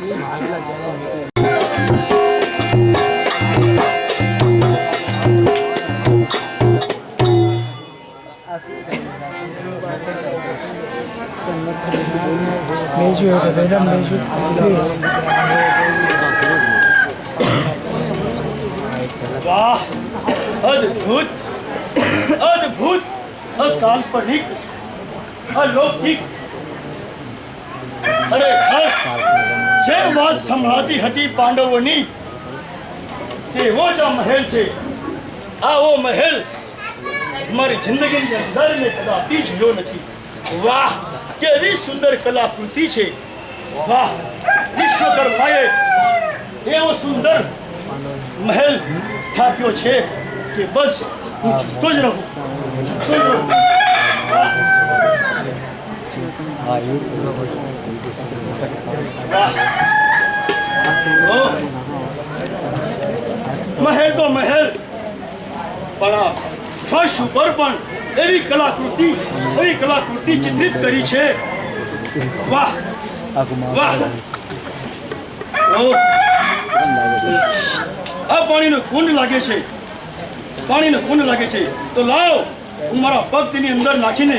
મેજુ એટલે મેડમ મેજુ વાહ અદ્ભુત અદ્ભુત અકાલ્પનિક અલૌકિક અરે ખર જે વાત સંભળાતી હતી પાંડવોની તેવો જ આ મહેલ છે. આવો મહેલ મારી જિંદગીની અંદર મેં કદાપી જોયો નથી. વાહ, કેવી સુંદર કલાકૃતિ છે. વાહ, વિશ્વકર્માએ એવો સુંદર મહેલ સ્થાપ્યો છે કે બસ હું ઝૂકતો જ રહું. ઝૂકતો જ રહું વાહ. વાહ. ઓહ. મહેલ તો મહેલ, પણ ફર્શ ઉપર પણ એવી કલાકૃતિ એવી કલાકૃતિ ચિત્રિત કરી છે. વાહ વાહ. આ પાણીનો કુંડ લાગે છે. પાણીનો કુંડ લાગે છે. તો લાવ, હું મારા પગ તેની અંદર નાખીને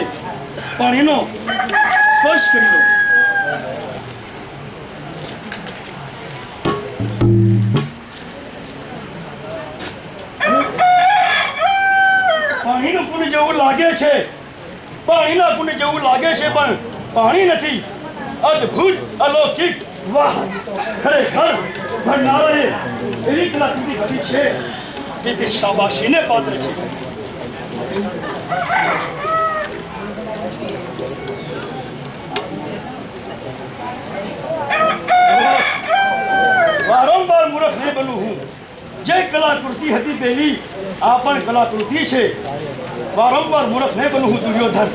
પાણીનો સ્પર્શ કરી લઉં. જેવું લાગે છે. પાણીના કુંડ જેવું લાગે છે, પણ પાણી નથી. અદ્ભુત અલૌકિક વાહ ખરેખર ભંડારાએ એવી કલાકૃતિ કરી છે કે તે શાબાશીને પાત્ર છે. વારંવાર મૂર્ખ નહીં બનું હું. જે કલાકૃતિ હતી પેલી, આ પણ કલાકૃતિ છે. વારંવાર મૂર્ખ નહીં બનવું હું દુર્યોધન.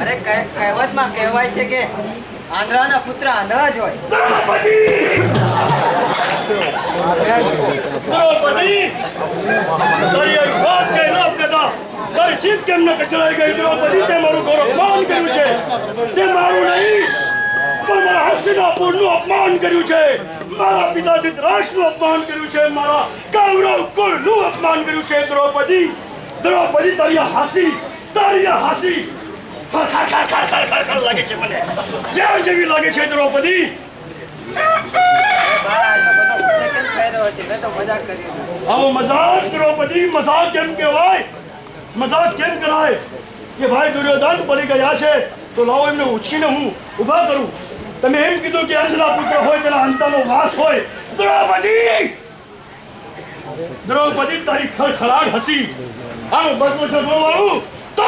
અરે કહેવતમાં કહેવાય છે કે આંધળાના પુત્ર આંધળા જ હોય. દ્રૌપદી! કેમ ન કચડાઈ ગઈ? દ્રૌપદી તે મારું ગૌરવ અપમાન કર્યું છે તે મારું નહીં, પણ મારા હસ્તિનાપુરનું અપમાન કર્યું છે. મારા પિતા ધૃતરાષ્ટ્રનું અપમાન કર્યું છે, મારા કૌરવ કુળનું અપમાન કર્યું છે, દ્રૌપદી. દ્રૌપદી, તારી હાસી તારી હાસી. લાગે છે મને. જ્યાં જેવી લાગે છે, દ્રૌપદી. આવો મજાક, દ્રૌપદી, મજાક કેમ કહેવાય? મજાક કેમ કરાય? કે ભાઈ દુર્યોધન પડી ગયા છે. તો લાવો એમને ઉછીને હું ઊભા કરું. તમે એમ કીધું કે અંધલા પુત્ર હોય તેના અંતાનો વાસ હોય. દ્રૌપદી! દ્રૌપદી તારી ખળખળાટ હસી. આમ બદલો જો વાળું તો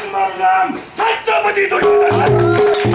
જ મારું નામ છત્રપતિ દુર્યોધન